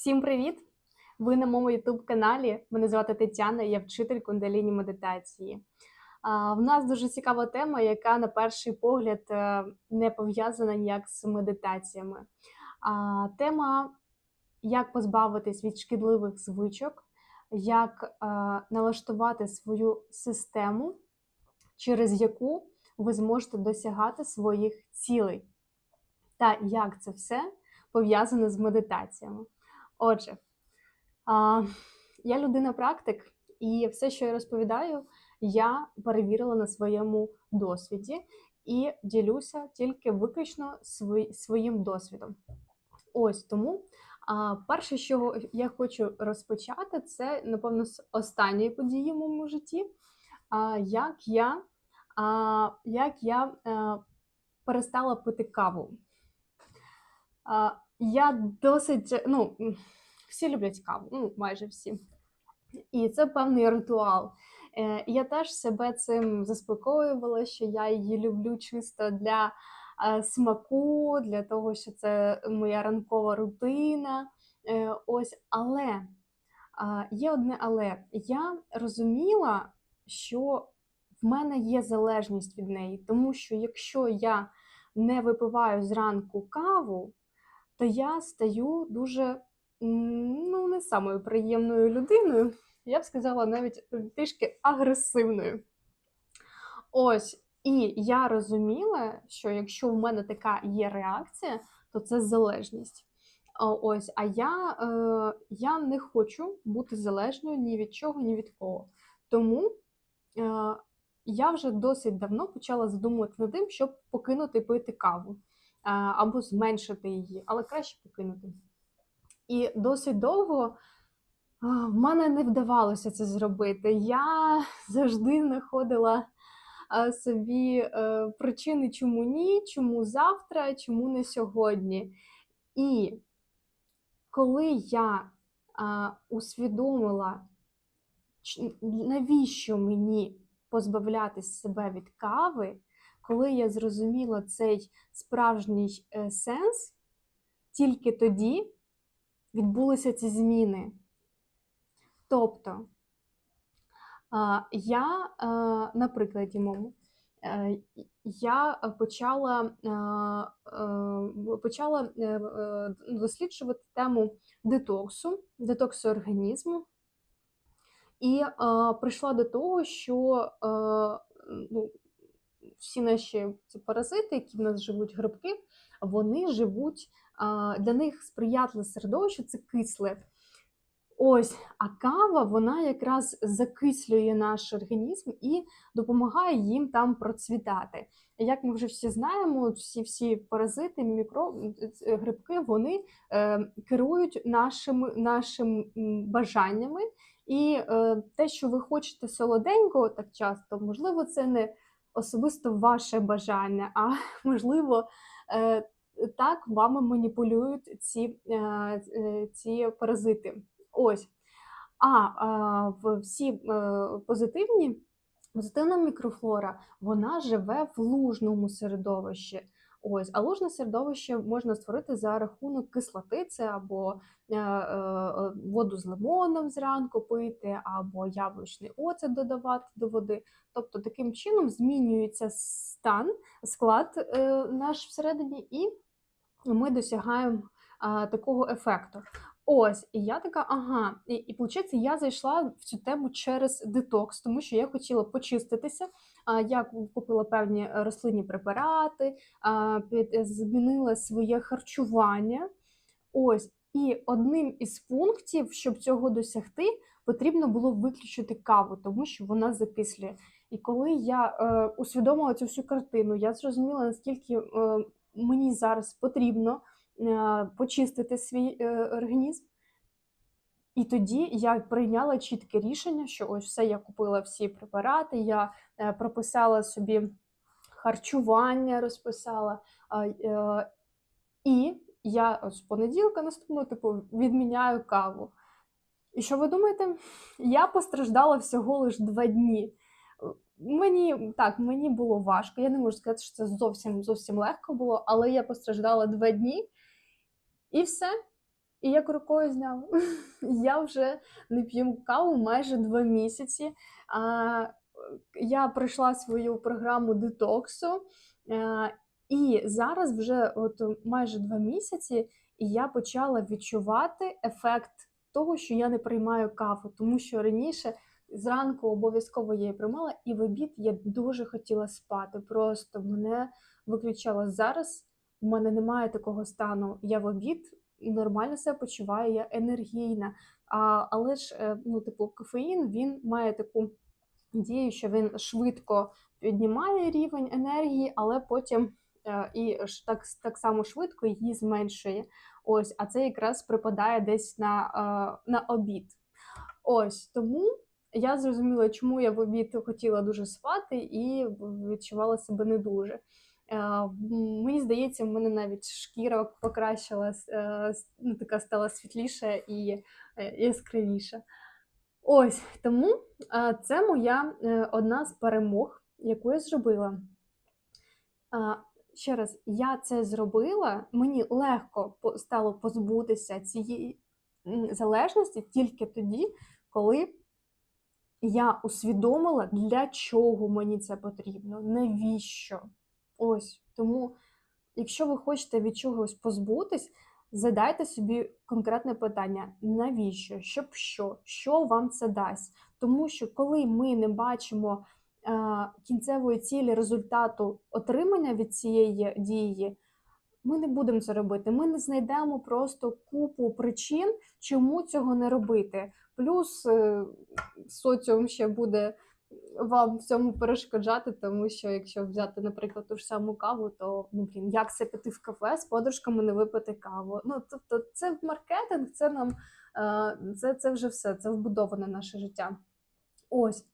Всім привіт! Ви на моєму youtube каналі. Мене звати Тетяна, я вчитель кундаліні медитації. В нас дуже цікава тема, яка на перший погляд е, не пов'язана ніяк з медитаціями. Тема, як позбавитись від шкідливих звичок, як е, налаштувати свою систему, через яку ви зможете досягати своїх цілей, та як це все пов'язане з медитаціями. Отже, я людина-практик, і все, що я розповідаю, я перевірила на своєму досвіді і ділюся тільки виключно свої, своїм досвідом. Ось тому. Перше, що я хочу розпочати, це напевно з останньої події в моєму житті. Як я як я а, перестала пити каву. Я досить, ну, всі люблять каву, ну, майже всі. І це певний ритуал. Е, Я теж себе цим заспокоювала, що я її люблю чисто для е, смаку, для того, що це моя ранкова рутина. Е, Ось, але е, є одне але. Я розуміла, що в мене є залежність від неї, тому що якщо я не випиваю зранку каву, то я стаю дуже ну, не самою приємною людиною. Я б сказала, навіть трішки агресивною. Ось, і я розуміла, що якщо в мене така є реакція, то це залежність. Ось, а я е, я не хочу бути залежною ні від чого, ні від кого. Тому е, я вже досить давно почала задумувати над тим, щоб покинути пити каву або зменшити її, але краще покинути. І досить довго в мене не вдавалося це зробити. Я завжди знаходила собі е, причини, чому ні, чому завтра, чому не сьогодні. І коли я усвідомила, навіщо мені позбавляти себе від кави, коли я зрозуміла цей справжній е, сенс, тільки тоді відбулися ці зміни. Тобто, я, е, на прикладі мому, е, я почала почала досліджувати тему детоксу, детоксу організму, і прийшла до того, що ну, всі наші ці паразити, які в нас живуть грибки, вони живуть, для них сприятливе середовище це кисле. Ось, а кава вона якраз закислює наш організм і допомагає їм там процвітати. Як ми вже всі знаємо, всі всі паразити, мікро грибки вони е, керують нашими нашим бажаннями, і е, те, що ви хочете солоденького так часто, можливо, це не особисто ваше бажання, а можливо, е, так вами маніпулюють ці, е, е, ці паразити. Ось. А всі позитивні. Позитивна мікрофлора вона живе в лужному середовищі. Ось, а лужне середовище можна створити за рахунок кислоти, це або е, е, воду з лимоном зранку пити, або яблучний оцет додавати до води. Тобто таким чином змінюється стан, склад е, наш всередині, і ми досягаємо е, такого ефекту. Ось, і я така, ага, і, і виходить, я зайшла в цю тему через детокс, тому що я хотіла почиститися. Я купила певні рослинні препарати, змінила своє харчування. Ось, і одним із пунктів, щоб цього досягти, потрібно було виключити каву, тому що вона закислює. І коли я е, усвідомила цю всю картину, я зрозуміла, наскільки е, мені зараз потрібно. Е, почистити свій е, організм. І тоді я прийняла чітке рішення, що ось все я купила всі препарати, я е, прописала собі харчування, розписала. І я з понеділка наступного типу відміняю каву. І що ви думаєте? Я постраждала всього лише два дні. Мені так, мені було важко. Я не можу сказати, що це зовсім зовсім легко було, але я постраждала два дні. І все. І як рукою зняло. Я вже не п'ю каву майже два місяці. А, я пройшла свою програму детоксу, е, і зараз вже от майже два місяці, і я почала відчувати ефект того, що я не приймаю каву, тому що раніше зранку обов'язково я її приймала, і в обід я дуже хотіла спати. Просто мене виключало зараз. У мене немає такого стану. Я в обід нормально себе почуваю, я енергійна. А, але ж, е, ну, типу, кофеїн він має таку дію, що він швидко піднімає рівень енергії, але потім е, і так, так само швидко її зменшує. Ось, а це якраз припадає десь на, е, на обід. Ось тому я зрозуміла, чому я в обід хотіла дуже спати і відчувала себе не дуже. М, Мені здається, в мене навіть шкіра покращилась, е, ну, така стала світліша і е, яскравіша. Ось тому це моя е, одна з перемог, яку я зробила. Ще раз, я це зробила, мені легко стало позбутися цієї залежності тільки тоді, коли я усвідомила, для чого мені це потрібно, навіщо. Ось тому, якщо ви хочете від чогось позбутись, задайте собі конкретне питання: навіщо? Щоб що? Що вам це дасть? Тому що коли ми не бачимо е, кінцевої цілі результату отримання від цієї дії, ми не будемо це робити. Ми не знайдемо просто купу причин, чому цього не робити. Плюс е, соціум ще буде вам в цьому перешкоджати, тому що якщо взяти, наприклад, ту ж саму каву, то ну блін, як це піти в кафе з подружками не випити каву? Ну тобто, це маркетинг, це нам е, це, це вже все, це вбудоване наше життя. Ось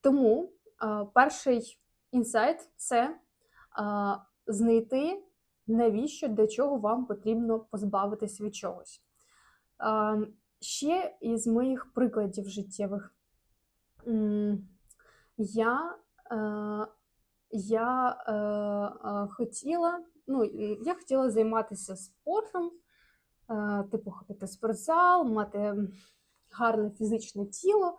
тому е, перший інсайт це е, знайти, навіщо, для чого вам потрібно позбавитись від чогось. Ще із моїх прикладів життєвих. Я, е, я е, е, хотіла, ну, я хотіла займатися спортом, е, типу ходити в спортзал, мати гарне фізичне тіло.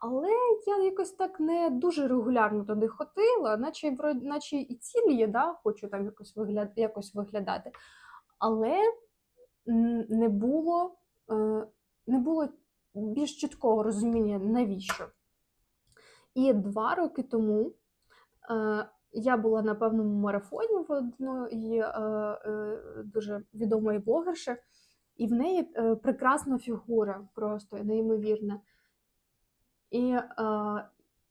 Але я якось так не дуже регулярно туди ходила, наче, наче і цілі є, да, хочу там якось, вигляд, якось виглядати. Але не було, е, не було більш чіткого розуміння, навіщо. І два роки тому е, я була на певному марафоні в одної е, е, дуже відомої блогерші, і в неї прекрасна фігура, просто неймовірна. І е,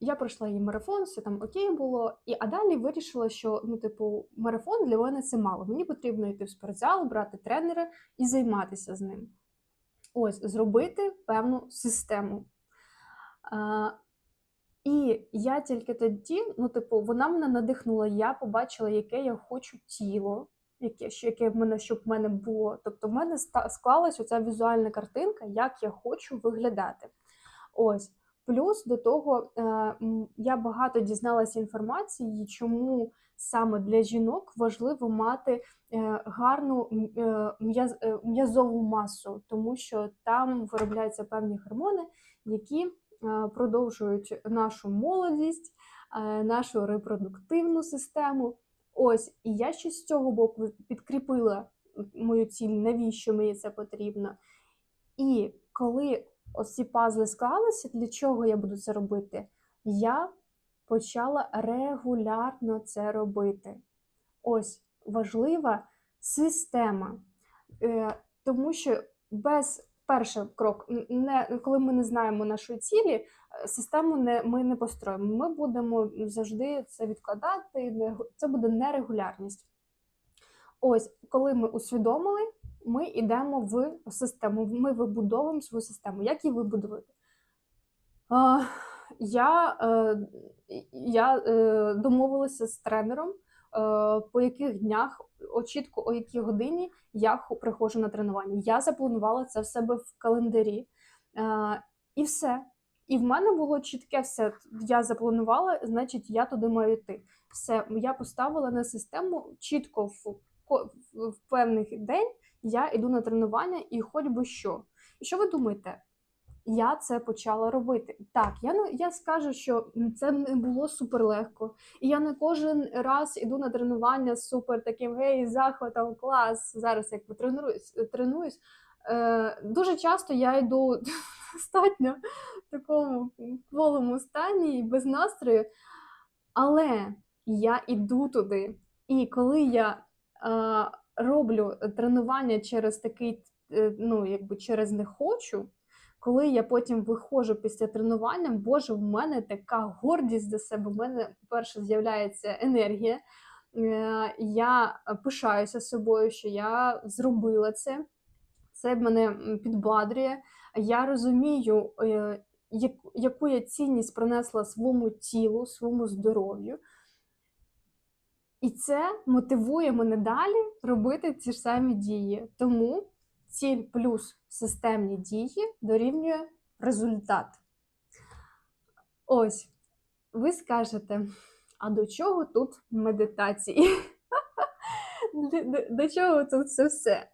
я пройшла її марафон, все там окей було. І а далі вирішила, що ну, типу, марафон для мене це мало. Мені потрібно йти в спортзал, брати тренера і займатися з ним. Ось, зробити певну систему. Е, і я тільки тоді, ну, типу, вона мене надихнула, я побачила, яке я хочу тіло, яке, яке в мене, щоб в мене було. Тобто, в мене склалась оця візуальна картинка, як я хочу виглядати. Ось. Плюс до того е, я багато дізналася інформації, чому саме для жінок важливо мати е, гарну е, м'яз- м'язову масу, тому що там виробляються певні гормони, які продовжують нашу молодість, нашу репродуктивну систему. Ось, і я ще з цього боку підкріпила мою ціль, навіщо мені це потрібно. І коли ось ці пазли склалися, для чого я буду це робити? Я почала регулярно це робити. Ось важлива система. Е, тому що без перший крок, не, коли ми не знаємо нашої цілі, е, систему не, ми не построїмо. Ми будемо завжди це відкладати, це буде нерегулярність. Ось, коли ми усвідомили, ми йдемо в систему, ми вибудовуємо свою систему. Як її вибудувати? Я, е, я е, домовилася з тренером, по яких днях, чітко о якій годині я приходжу на тренування. Я запланувала це в себе в календарі. Е, і все. І в мене було чітке все. Я запланувала, значить, я туди маю йти. Все, я поставила на систему чітко в в певний день я йду на тренування і хоч би що. І що ви думаєте? Я це почала робити. Так, я я скажу, що це не було супер легко. І я не кожен раз іду на тренування з супер таким гей, захватом, клас. Зараз як тренуюсь, тренуюсь. Е, дуже часто я йду достатньо в такому кволому стані і без настрою. Але я іду туди. І коли я е, роблю тренування через такий, е, ну, якби через не хочу, коли я потім виходжу після тренування, Боже, в мене така гордість до себе. В мене, по-перше, з'являється енергія. Е, Я пишаюся собою, що я зробила це. Це мене підбадрює. Я розумію, е, яку- я цінність принесла своєму тілу, своєму здоров'ю. І це мотивує мене далі робити ті ж самі дії. Тому ціль плюс системні дії дорівнює результат. Ось, ви скажете, а до чого тут медитації? До, чого тут це все?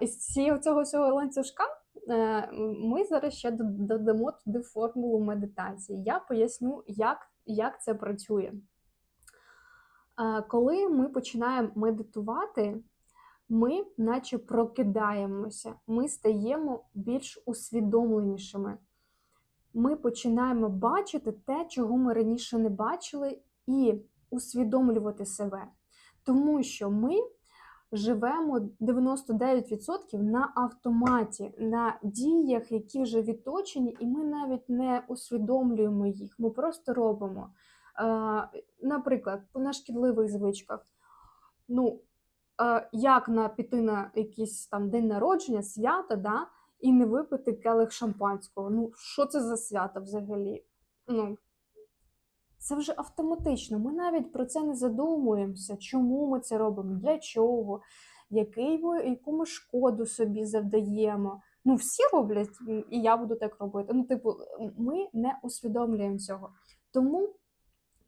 Із цього всього ланцюжка е, ми зараз ще додамо туди формулу медитації. Я поясню, як, як це працює. Коли ми починаємо медитувати, ми наче прокидаємося, ми стаємо більш усвідомленішими. Ми починаємо бачити те, чого ми раніше не бачили, і усвідомлювати себе. Тому що ми живемо 99% на автоматі, на діях, які вже відточені, і ми навіть не усвідомлюємо їх. Ми просто робимо. Наприклад, на шкідливих звичках. Ну, як на піти на якийсь там день народження, свято, да, і не випити келих шампанського. Ну, що це за свято взагалі? Ну, це вже автоматично. Ми навіть про це не задумуємося, чому ми це робимо, для чого, який ми, яку ми шкоду собі завдаємо. Ну, всі роблять, і я буду так робити. Ну, типу, ми не усвідомлюємо цього. Тому,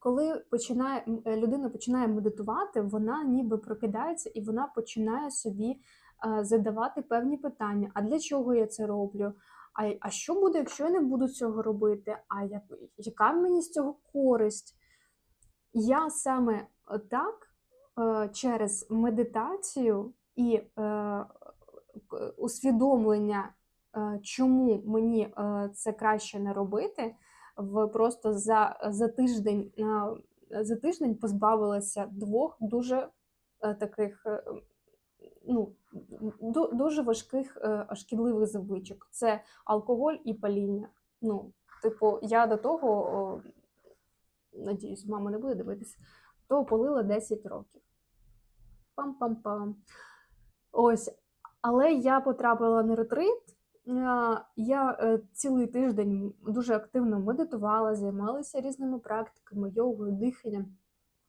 коли починає, е, людина починає медитувати, вона ніби прокидається і вона починає собі е, задавати певні питання: а для чого я це роблю? А, а що буде, якщо я не буду цього робити? А я, яка мені з цього користь? Я саме так е, через медитацію і усвідомлення, чому мені це краще не робити, в просто за, за тиждень за тиждень позбавилася двох дуже е, таких е, ну, дуже важких е, шкідливих звичок. Це алкоголь і паління. Ну, типу, я до того, надіюсь, мама не буде дивитися, то полила 10 років. Пам-пам-пам. Ось. Але я потрапила на ретрит. Е, Я е, цілий тиждень дуже активно медитувала, займалася різними практиками, йогою, диханням.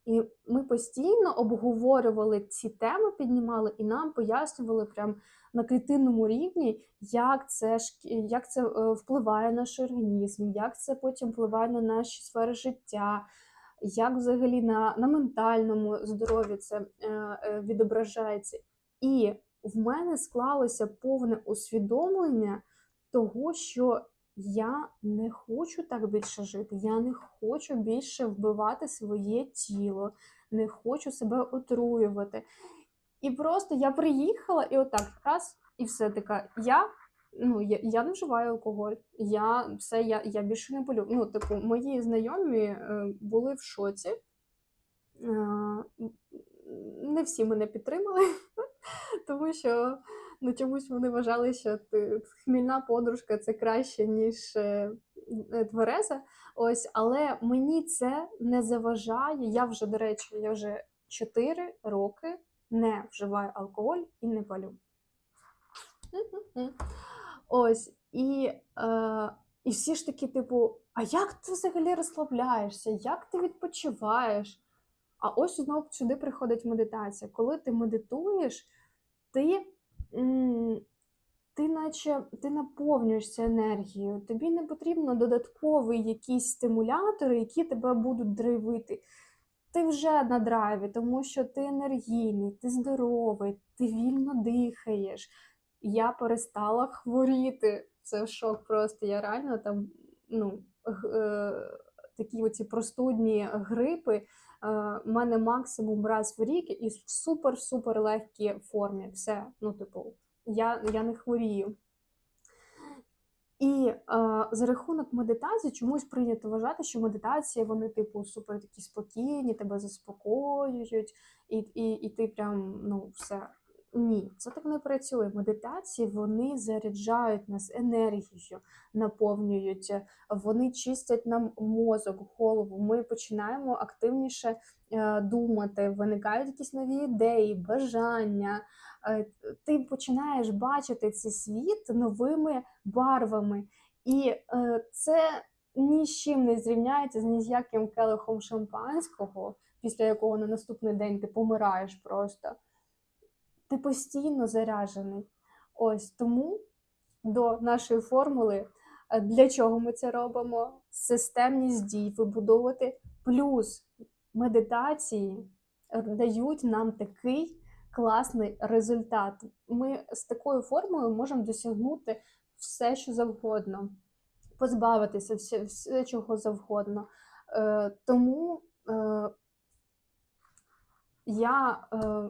І ми постійно обговорювали ці теми, піднімали і нам пояснювали прям на клітинному рівні, як це як це е, впливає на наш організм, як це потім впливає на наші сфери життя, як взагалі на, на ментальному здоров'ї це е, е, відображається. І в мене склалося повне усвідомлення того, що я не хочу так більше жити, я не хочу більше вбивати своє тіло, не хочу себе отруювати. І просто я приїхала і отак раз, і все така. Я, ну, я, я не вживаю алкоголь, я все, я, я більше не болю. Ну, типу, мої знайомі е, були в шоці. Е, не всі мене підтримали, тому що ну, чомусь вони вважали, що ти, хмільна подружка це краще, ніж е, е, твереза. Ось, але мені це не заважає. Я вже, до речі, я вже 4 роки не вживаю алкоголь і не палю. Ось, і, е, і всі ж такі, типу, а як ти взагалі розслабляєшся? Як ти відпочиваєш? А ось знову сюди приходить медитація. Коли ти медитуєш, ти, ти наче ти наповнюєшся енергією. Тобі не потрібно додаткові якісь стимулятори, які тебе будуть драйвити. ти вже на драйві, тому що ти енергійний, ти здоровий, ти вільно дихаєш. Я перестала хворіти. Це шок просто. Я реально там, ну, е, такі оці простудні грипи. Е, в мене максимум раз в рік і в супер-супер легкій формі. Все, ну, типу, я, я не хворію. І е, за рахунок медитації чомусь прийнято вважати, що медитації вони, типу, супер такі спокійні, тебе заспокоюють, і, і, і ти прям ну все. Ні, це так не працює. Медитації вони заряджають нас енергією, наповнюють, вони чистять нам мозок, голову. Ми починаємо активніше е, думати, виникають якісь нові ідеї, бажання. Е, ти починаєш бачити цей світ новими барвами. І е, це ні з чим не зрівняється з ніяким келихом шампанського, після якого на наступний день ти помираєш просто. Ти постійно заряджений. Ось тому до нашої формули, е, для чого ми це робимо? Системність дій вибудовувати, плюс медитації дають нам такий класний результат. Ми з такою формулою можемо досягнути все, що завгодно, позбавитися все, все чого завгодно. Е, тому е, я, е,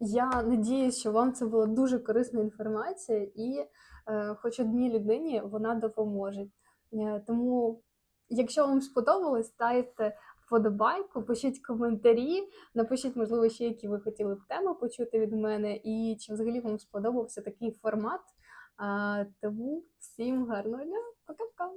я надіюсь, що вам це була дуже корисна інформація, і е, хоч одній людині вона допоможе. Е, тому, якщо вам сподобалось, ставте вподобайку, пишіть коментарі, напишіть, можливо, ще які ви хотіли б теми почути від мене, і чи взагалі вам сподобався такий формат. А, тому всім гарного дня, пока-пока!